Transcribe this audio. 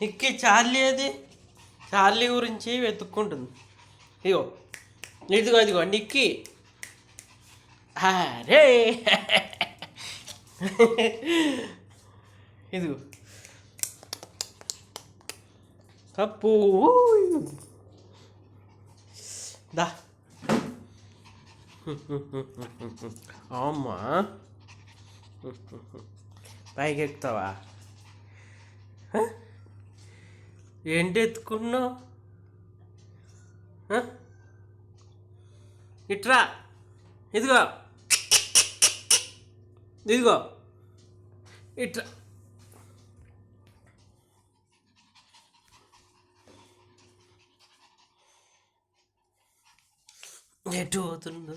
నిక్కి Charlie అది Charlie గురించి వెతుక్కుంటుంది. ఇగో ఇదిగో ఇదిగో నిక్కి. అరే ఇదిగో. తప్పు. దా. అమ్మా. పైకి ఎక్కుతావా ఏంటి ఎత్తుకున్నావు ఇట్రా. ఇదిగో. ఇదిగో. ఇట్రా. ఎటు పోతుందో